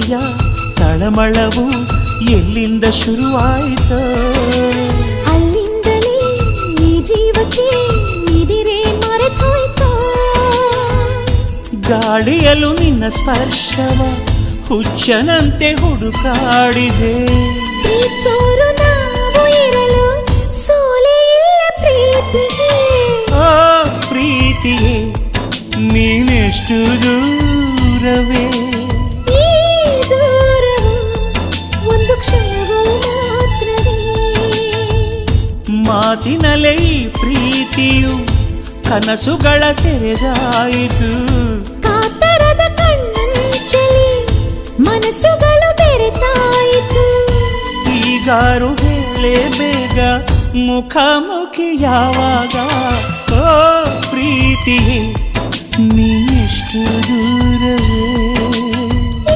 ಪ್ರೀತಿಯ ತಳಮಳವು ಎಲ್ಲಿಂದ ಶುರುವಾಯಿತ? ಅಲ್ಲಿಂದಲೇ ಈ ಜೀವಕ್ಕೆ ನಿದಿರೆ ಮರೆತೋಯ್ತ. ಗಾಳಿಯಲು ನಿನ್ನ ಸ್ಪರ್ಶವ ಹುಚ್ಚನಂತೆ ಹುಡುಕಾಡಿದೆ. ಪ್ರೀತಿಯೇ. ನೀನೆಷ್ಟು ದೂರವೇ ಮಾತಿನಲ್ಲೇ ಈ ಪ್ರೀತಿಯು ಕನಸುಗಳ ತೆರೆದಾಯಿತು ಕಾತರದ ಕಣ್ಣಂಚಲಿ ಮನಸ್ಸುಗಳು ಬೆರೆತಾಯಿತು ಈಗಾರು ಹೇಳೆ ಬೇಗ ಮುಖಾಮುಖಿ ಯಾವಾಗ ಓ ಪ್ರೀತಿಯೇ ನೀಷ್ಟು ದೂರ